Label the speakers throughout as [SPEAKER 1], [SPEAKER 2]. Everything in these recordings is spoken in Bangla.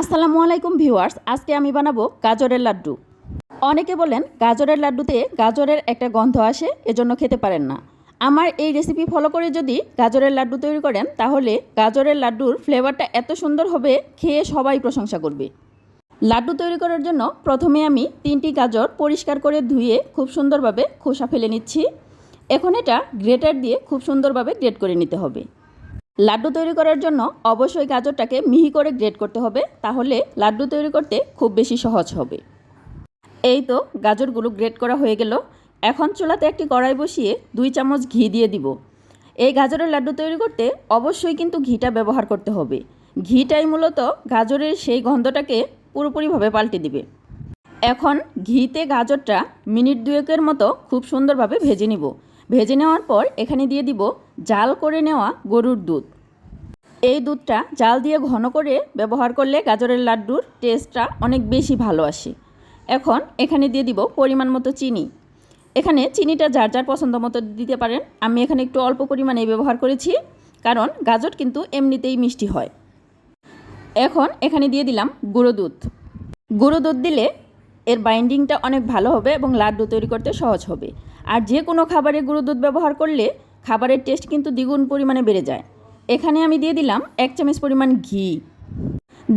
[SPEAKER 1] আসসালামু আলাইকুম ভিউয়ার্স, আজকে আমি বানাবো গাজরের লাড্ডু। অনেকে বলেন গাজরের লাড্ডুতে গাজরের একটা গন্ধ আসে, এজন্য খেতে পারেন না। আমার এই রেসিপি ফলো করে যদি গাজরের লাড্ডু তৈরি করেন, তাহলে গাজরের লাড্ডুর ফ্লেভারটা এত সুন্দর হবে, খেয়ে সবাই প্রশংসা করবে। লাড্ডু তৈরি করার জন্য প্রথমে আমি তিনটি গাজর পরিষ্কার করে ধুয়ে খুব সুন্দরভাবে খোসা ফেলে নিচ্ছি। এখন এটা গ্রেটার দিয়ে খুব সুন্দরভাবে গ্রেট করে নিতে হবে। লাড্ডু তৈরি করার জন্য অবশ্যই গাজরটাকে মিহি করে গ্রেড করতে হবে, তাহলে লাড্ডু তৈরি করতে খুব বেশি সহজ হবে। এই তো গাজরগুলো গ্রেড করা হয়ে গেল। এখন চুলাতে একটি কড়াই বসিয়ে দুই চামচ ঘি দিয়ে দিব। এই গাজরের লাড্ডু তৈরি করতে অবশ্যই কিন্তু ঘিটা ব্যবহার করতে হবে। ঘিটাই মূলত গাজরের সেই গন্ধটাকে পুরোপুরিভাবে পাল্টে দিবে। এখন ঘিতে গাজরটা মিনিট দুয়েকের মতো খুব সুন্দরভাবে ভেজে নিব। ভেজে নেওয়ার পর এখানে দিয়ে দিব জাল করে নেওয়া গরুর দুধ। এই দুধটা জাল দিয়ে ঘন করে ব্যবহার করলে গাজরের লাড্ডুর টেস্টটা অনেক বেশি ভালো আসে। এখন এখানে দিয়ে দিব পরিমাণ মতো চিনি। এখানে চিনিটা যার যার পছন্দ মতো দিতে পারেন। আমি এখানে একটু অল্প পরিমাণে ব্যবহার করেছি, কারণ গাজর কিন্তু এমনিতেই মিষ্টি হয়। এখন এখানে দিয়ে দিলাম গুঁড়ো দুধ। গুঁড়ো দুধ দিলে এর বাইন্ডিংটা অনেক ভালো হবে এবং লাড্ডু তৈরি করতে সহজ হবে। আর যে কোনো খাবারে গুঁড়ো দুধ ব্যবহার করলে খাবারের টেস্ট কিন্তু দ্বিগুণ পরিমাণে বেড়ে যায়। এখানে আমি দিয়ে দিলাম এক চামচ পরিমাণ ঘি।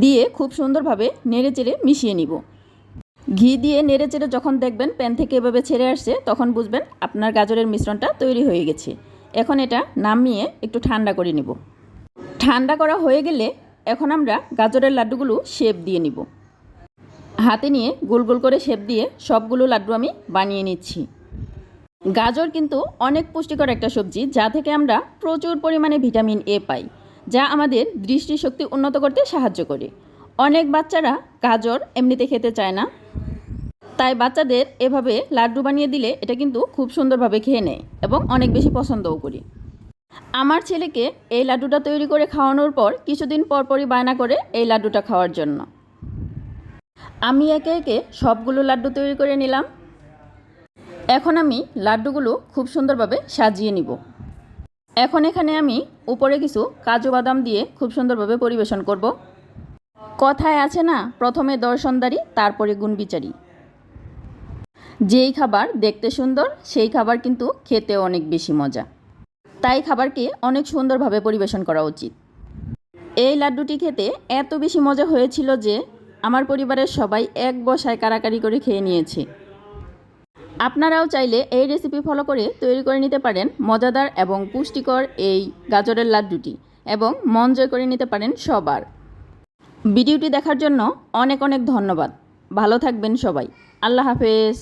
[SPEAKER 1] দিয়ে খুব সুন্দরভাবে নেড়ে চেড়ে মিশিয়ে নিব। ঘি দিয়ে নেড়ে চেড়ে যখন দেখবেন প্যান থেকে এভাবে ছেড়ে আসছে, তখন বুঝবেন আপনার গাজরের মিশ্রণটা তৈরি হয়ে গেছে। এখন এটা নামিয়ে একটু ঠান্ডা করে নিব। ঠান্ডা করা হয়ে গেলে এখন আমরা গাজরের লাড্ডুগুলো শেপ দিয়ে নিব। হাতে নিয়ে গোল গোল করে শেপ দিয়ে সবগুলো লাড্ডু আমি বানিয়ে নিচ্ছি। গাজর কিন্তু অনেক পুষ্টিকর একটা সবজি, যা থেকে আমরা প্রচুর পরিমাণে ভিটামিন এ পাই, যা আমাদের দৃষ্টিশক্তি উন্নত করতে সাহায্য করে। অনেক বাচ্চারা গাজর এমনিতে খেতে চায় না, তাই বাচ্চাদের এভাবে লাড্ডু বানিয়ে দিলে এটা কিন্তু খুব সুন্দরভাবে খেয়ে নেয় এবং অনেক বেশি পছন্দও করি। আমার ছেলেকে এই লাড্ডুটা তৈরি করে খাওয়ানোর পর কিছুদিন পর পরই বায়না করে এই লাড্ডুটা খাওয়ার জন্য। আমি একে একে সবগুলো লাড্ডু তৈরি করে নিলাম। এখন আমি লাড্ডুগুলো খুব সুন্দরভাবে সাজিয়ে নিব। এখন এখানে আমি উপরে কিছু কাজু বাদাম দিয়ে খুব সুন্দরভাবে পরিবেশন করব। কথায় আছে না, প্রথমে দর্শনদারি, তারপরে গুণবিচারী। যেই খাবার দেখতে সুন্দর, সেই খাবার কিন্তু খেতেও অনেক বেশি মজা। তাই খাবারকে অনেক সুন্দরভাবে পরিবেশন করা উচিত। এই লাড্ডুটি খেতে এত বেশি মজা হয়েছিল যে, আমার পরিবারের সবাই এক বসায় কারাকারি করে খেয়ে নিয়েছে। আপনারাও চাইলে এই রেসিপি ফলো করে তৈরি করে নিতে পারেন মজাদার এবং পুষ্টিকর এই গাজরের লাড্ডুটি এবং মন জয় করে নিতে পারেন সবার। ভিডিওটি দেখার জন্য অনেক অনেক ধন্যবাদ। ভালো থাকবেন সবাই। আল্লাহ হাফেজ।